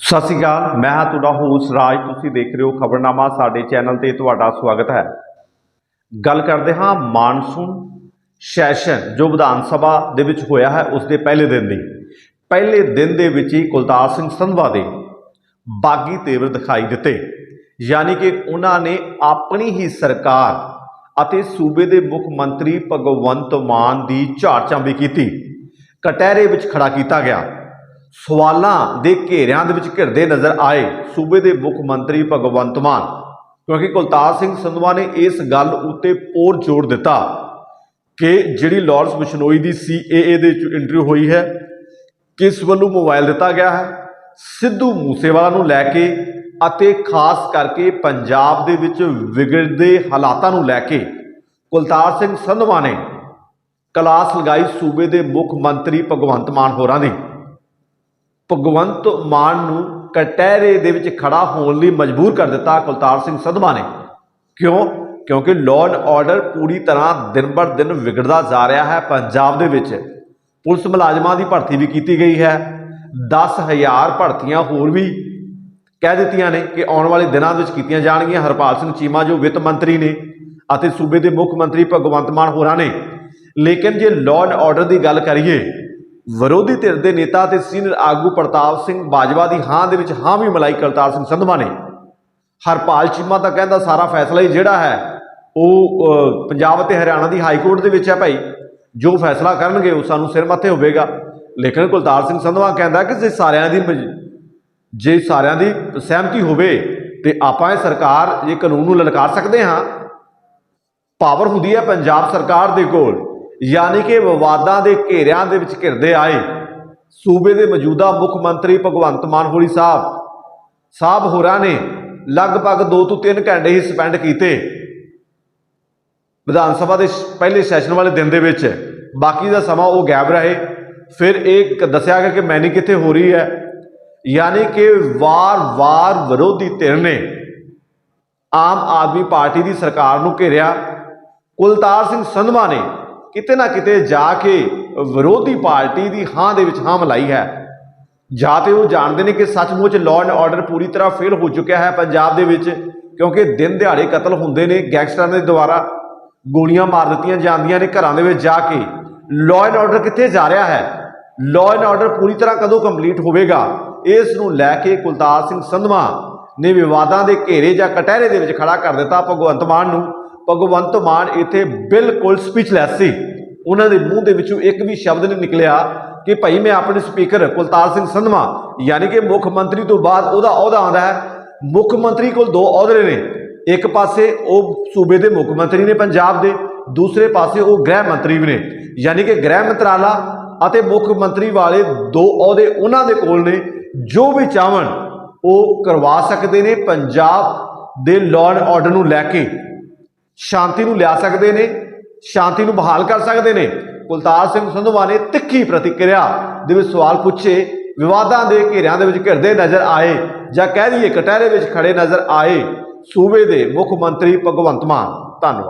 ਸਤਿ ਸ਼੍ਰੀ ਅਕਾਲ, ਮੈਂ ਹਾਂ ਤੁਹਾਡਾ ਹੋਸਟ ਰਾਜ, ਤੁਸੀਂ ਦੇਖ ਰਹੇ ਹੋ ਖਬਰਨਾਮਾ, ਸਾਡੇ ਚੈਨਲ ਤੇ ਤੁਹਾਡਾ ਸਵਾਗਤ ਹੈ। ਗੱਲ ਕਰਦੇ ਹਾਂ ਮਾਨਸੂਨ ਸੈਸ਼ਨ ਜੋ ਵਿਧਾਨ ਸਭਾ ਦੇ ਵਿੱਚ ਹੋਇਆ ਹੈ, ਉਸ ਦੇ ਪਹਿਲੇ ਦਿਨ ਦੀ। ਪਹਿਲੇ ਦਿਨ ਦੇ ਵਿੱਚ ਹੀ ਕੁਲਤਾਰ ਸਿੰਘ ਸੰਧਵਾ ਦੇ ਬਾਗੀ ਤੇਵਰ ਦਿਖਾਈ ਦਿੱਤੇ। ਯਾਨੀ ਕਿ ਉਹਨਾਂ ਨੇ ਆਪਣੀ ਹੀ ਸਰਕਾਰ ਅਤੇ ਸੂਬੇ ਦੇ ਮੁੱਖ ਮੰਤਰੀ ਭਗਵੰਤ ਮਾਨ ਦੀ ਝਾੜਚਾਂਬੀ ਕੀਤੀ। ਕਟਹਿਰੇ ਵਿੱਚ ਖੜਾ ਕੀਤਾ ਗਿਆ। ਸਵਾਲਾਂ ਦੇ ਘੇਰਿਆਂ ਦੇ ਵਿੱਚ ਘਿਰਦੇ ਨਜ਼ਰ ਆਏ ਸੂਬੇ ਦੇ ਮੁੱਖ ਮੰਤਰੀ ਭਗਵੰਤ ਮਾਨ, ਕਿਉਂਕਿ ਕੁਲਤਾਰ ਸਿੰਘ ਸੰਧਵਾ ਨੇ ਇਸ ਗੱਲ ਉੱਤੇ ਪੋਰ ਜੋੜ ਦਿੱਤਾ ਕਿ ਜਿਹੜੀ ਲਾਰੈਂਸ ਬਿਸ਼ਨੋਈ ਦੀ ਸੀਏਏ ਦੇ ਵਿੱਚ ਇੰਟਰਵਿਊ ਹੋਈ ਹੈ, ਕਿਸ ਵੱਲੋਂ ਮੋਬਾਈਲ ਦਿੱਤਾ ਗਿਆ ਹੈ, ਸਿੱਧੂ ਮੂਸੇਵਾਲਾ ਨੂੰ ਲੈ ਕੇ ਅਤੇ ਖਾਸ ਕਰਕੇ ਪੰਜਾਬ ਦੇ ਵਿੱਚ ਵਿਗੜਦੇ ਹਾਲਾਤਾਂ ਨੂੰ ਲੈ ਕੇ ਕੁਲਤਾਰ ਸਿੰਘ ਸੰਧਵਾ ਨੇ ਕਲਾਸ ਲਗਾਈ ਸੂਬੇ ਦੇ ਮੁੱਖ ਮੰਤਰੀ ਭਗਵੰਤ ਮਾਨ ਹੋਰਾਂ ਦੀ। ਭਗਵੰਤ ਮਾਨ ਨੂੰ ਕਟਹਿਰੇ ਦੇ ਵਿੱਚ ਖੜਾ ਹੋਣ ਲਈ ਮਜਬੂਰ ਕਰ ਦਿੱਤਾ ਕੁਲਤਾਰ ਸਿੰਘ ਸੰਧਵਾ ਨੇ। ਕਿਉਂ? ਕਿਉਂਕਿ ਲਾਅ ਐਂਡ ਆਰਡਰ ਪੂਰੀ ਤਰ੍ਹਾਂ ਦਿਨ ਬਰ ਦਿਨ ਵਿਗੜਦਾ ਜਾ ਰਿਹਾ ਹੈ ਪੰਜਾਬ ਦੇ ਵਿੱਚ। ਪੁਲਿਸ ਮੁਲਾਜ਼ਮਾਂ ਦੀ ਭਰਤੀ ਵੀ ਕੀਤੀ ਗਈ ਹੈ। 10000 ਭਰਤੀਆਂ ਹੋਰ ਵੀ ਕਹਿ ਦਿੱਤੀਆਂ ਨੇ ਕਿ ਆਉਣ ਵਾਲੇ ਦਿਨਾਂ ਵਿੱਚ ਕੀਤੀਆਂ ਜਾਣਗੀਆਂ। ਹਰਪਾਲ ਸਿੰਘ ਚੀਮਾ ਜੋ ਵਿੱਤ ਮੰਤਰੀ ਨੇ ਅਤੇ ਸੂਬੇ ਦੇ ਮੁੱਖ ਮੰਤਰੀ ਭਗਵੰਤ ਮਾਨ ਹੋਰਾਂ ਨੇ। ਲੇਕਿਨ ਜੇ ਲਾਅ ਐਂਡ ਆਰਡਰ ਦੀ ਗੱਲ ਕਰੀਏ ਵਿਰੋਧੀ ਧਿਰ ਦੇ ਨੇਤਾ ਤੇ ਸੀਨੀਅਰ ਆਗੂ ਪ੍ਰਤਾਪ ਸਿੰਘ ਬਾਜਵਾ ਦੀ ਹਾਂ ਦੇ ਵਿੱਚ ਹਾਂ ਵੀ ਮਲਾਈ ਕਰਤਾਰ ਸਿੰਘ ਸੰਧਵਾ ਨੇ। ਹਰਪਾਲ ਚੀਮਾ ਤਾਂ ਕਹਿੰਦਾ ਸਾਰਾ ਫੈਸਲਾ ਹੀ ਜਿਹੜਾ ਹੈ, ਉਹ ਪੰਜਾਬ ਤੇ ਹਰਿਆਣਾ ਦੀ ਹਾਈ ਕੋਰਟ ਦੇ ਵਿੱਚ ਹੈ ਭਾਈ। ਜੋ ਫੈਸਲਾ ਕਰਨਗੇ, ਉਹ ਸਾਨੂੰ ਸਿਰ ਮੱਥੇ ਹੋਵੇਗਾ। ਲੇਕਿਨ ਕੁਲਤਾਰ ਸਿੰਘ ਸੰਧਵਾ ਕਹਿੰਦਾ ਕਿ ਜੇ ਸਾਰਿਆਂ ਦੀ ਮਜ- ਜੇ ਸਾਰਿਆਂ ਦੀ ਸਹਿਮਤੀ ਹੋਵੇ ਤੇ ਆਪਾਂ ਇਹ ਸਰਕਾਰ, ਇਹ ਕਾਨੂੰਨ ਨੂੰ ਲਲਕਾਰ ਸਕਦੇ ਹਾਂ। ਪਾਵਰ ਹੁੰਦੀ ਹੈ ਪੰਜਾਬ ਸਰਕਾਰ ਦੇ ਕੋਲ। ਯਾਨੀ ਕਿ ਵਿਵਾਦਾਂ ਦੇ ਘੇਰਿਆਂ ਦੇ ਵਿੱਚ ਘਿਰਦੇ ਆਏ। ਸੂਬੇ ਦੇ ਮੌਜੂਦਾ ਮੁੱਖ ਮੰਤਰੀ ਭਗਵੰਤ ਮਾਨ ਹੋਰੀ ਸਾਹਿਬ ਸਾਹਿਬ ਹੋਰਾਂ ਨੇ ਲਗਭਗ 2 ਤੋਂ 3 ਘੰਟੇ ਹੀ ਸਪੈਂਡ ਕੀਤੇ। ਵਿਧਾਨ ਸਭਾ ਦੇ ਪਹਿਲੇ ਸੈਸ਼ਨ ਵਾਲੇ ਦਿਨ ਦੇ ਵਿੱਚ ਬਾਕੀ ਦਾ ਸਮਾਂ ਉਹ ਗਾਇਬ ਰਹੇ। ਫਿਰ ਇਹ ਦੱਸਿਆ ਗਿਆ ਕਿ ਮੈਨੀ ਕਿੱਥੇ ਹੋ ਰਹੀ ਹੈ। ਯਾਨੀ ਕਿ ਵਾਰ-ਵਾਰ ਵਿਰੋਧੀ ਧਿਰ ਨੇ ਆਮ ਆਦਮੀ ਪਾਰਟੀ ਦੀ ਸਰਕਾਰ ਨੂੰ ਘੇਰਿਆ। ਕੁਲਤਾਰ ਸਿੰਘ ਸੰਧਵਾ ਨੇ ਕਿਤੇ ਨਾ ਕਿਤੇ ਜਾ ਕੇ ਵਿਰੋਧੀ ਪਾਰਟੀ ਦੀ ਹਾਂ ਦੇ ਵਿੱਚ ਹਾਂ ਮਲਾਈ ਹੈ। ਜਾਂ ਤੇ ਉਹ ਜਾਣਦੇ ਨੇ ਕਿ ਸੱਚਮੁੱਚ ਲਾਅ ਐਂਡ ਆਰਡਰ ਪੂਰੀ ਤਰ੍ਹਾਂ ਫੇਲ ਹੋ ਚੁੱਕਿਆ ਹੈ ਪੰਜਾਬ ਦੇ ਵਿੱਚ, ਕਿਉਂਕਿ ਦਿਨ ਦਿਹਾੜੇ ਕਤਲ ਹੁੰਦੇ ਨੇ ਗੈਂਗਸਟਰਾਂ ਦੇ ਦੁਆਰਾ ਗੋਲੀਆਂ ਮਾਰ ਦਿੱਤੀਆਂ ਜਾਂਦੀਆਂ ਨੇ ਘਰਾਂ ਦੇ ਵਿੱਚ ਜਾ ਕੇ। ਲਾਅ ਐਂਡ ਆਰਡਰ ਕਿੱਥੇ ਜਾ ਰਿਹਾ ਹੈ? ਲਾਅ ਐਂਡ ਆਰਡਰ ਪੂਰੀ ਤਰ੍ਹਾਂ ਕਦੋਂ ਕੰਪਲੀਟ ਹੋਵੇਗਾ? ਇਸ ਨੂੰ ਲੈ ਕੇ ਕੁਲਤਾਰ ਸਿੰਘ ਸੰਧਵਾ ਨੇ ਵਿਵਾਦਾਂ ਦੇ ਘੇਰੇ ਜਾਂ ਕਟਹਿਰੇ ਦੇ ਵਿੱਚ ਖੜਾ ਕਰ ਦਿੱਤਾ ਭਗਵੰਤ ਮਾਨ ਨੂੰ। ਭਗਵੰਤ ਮਾਨ ਇੱਥੇ ਬਿਲਕੁਲ ਸਪੀਚਲੈਸ ਸੀ। ਉਹਨਾਂ ਦੇ ਮੂੰਹ ਦੇ ਵਿੱਚੋਂ ਇੱਕ ਵੀ ਸ਼ਬਦ ਨਹੀਂ ਨਿਕਲਿਆ ਕਿ ਭਾਈ ਮੈਂ ਆਪਣੇ ਸਪੀਕਰ ਕੁਲਤਾਰ ਸਿੰਘ ਸੰਧਵਾ, ਯਾਨੀ ਕਿ ਮੁੱਖ ਮੰਤਰੀ ਤੋਂ ਬਾਅਦ ਉਹਦਾ ਅਹੁਦਾ ਆਉਂਦਾ ਹੈ। ਮੁੱਖ ਮੰਤਰੀ ਕੋਲ ਦੋ ਅਹੁਦੇ ਨੇ। ਇੱਕ ਪਾਸੇ ਉਹ ਸੂਬੇ ਦੇ ਮੁੱਖ ਮੰਤਰੀ ਨੇ ਪੰਜਾਬ ਦੇ, ਦੂਸਰੇ ਪਾਸੇ ਉਹ ਗ੍ਰਹਿ ਮੰਤਰੀ ਵੀ ਨੇ। ਯਾਨੀ ਕਿ ਗ੍ਰਹਿ ਮੰਤਰਾਲਾ ਅਤੇ ਮੁੱਖ ਮੰਤਰੀ ਵਾਲੇ ਦੋ ਅਹੁਦੇ ਉਹਨਾਂ ਦੇ ਕੋਲ ਨੇ। ਜੋ ਵੀ ਚਾਹਣ, ਉਹ ਕਰਵਾ ਸਕਦੇ ਨੇ। ਪੰਜਾਬ ਦੇ ਲਾਅ ਐਂਡ ਆਰਡਰ ਨੂੰ ਲੈ ਕੇ ਸ਼ਾਂਤੀ ਨੂੰ ਲਿਆ ਸਕਦੇ ਨੇ, ਸ਼ਾਂਤੀ ਨੂੰ ਬਹਾਲ ਕਰ ਸਕਦੇ ਨੇ। ਕੁਲਤਾਰ ਸਿੰਘ ਸੰਧਵਾ ਨੇ ਤਿੱਖੀ ਪ੍ਰਤੀਕਿਰਿਆ ਦੇ ਵਿੱਚ ਸਵਾਲ ਪੁੱਛੇ, ਵਿਵਾਦਾਂ ਦੇ ਘੇਰਿਆਂ ਦੇ ਵਿੱਚ ਘਿਰਦੇ ਨਜ਼ਰ ਆਏ ਜਾਂ ਕਹਿ ਦਈਏ ਕਟਹਿਰੇ ਵਿੱਚ ਖੜੇ ਨਜ਼ਰ ਆਏ। ਸੂਬੇ ਦੇ ਮੁੱਖ ਮੰਤਰੀ ਭਗਵੰਤ ਮਾਨ, ਧੰਨਵਾਦ।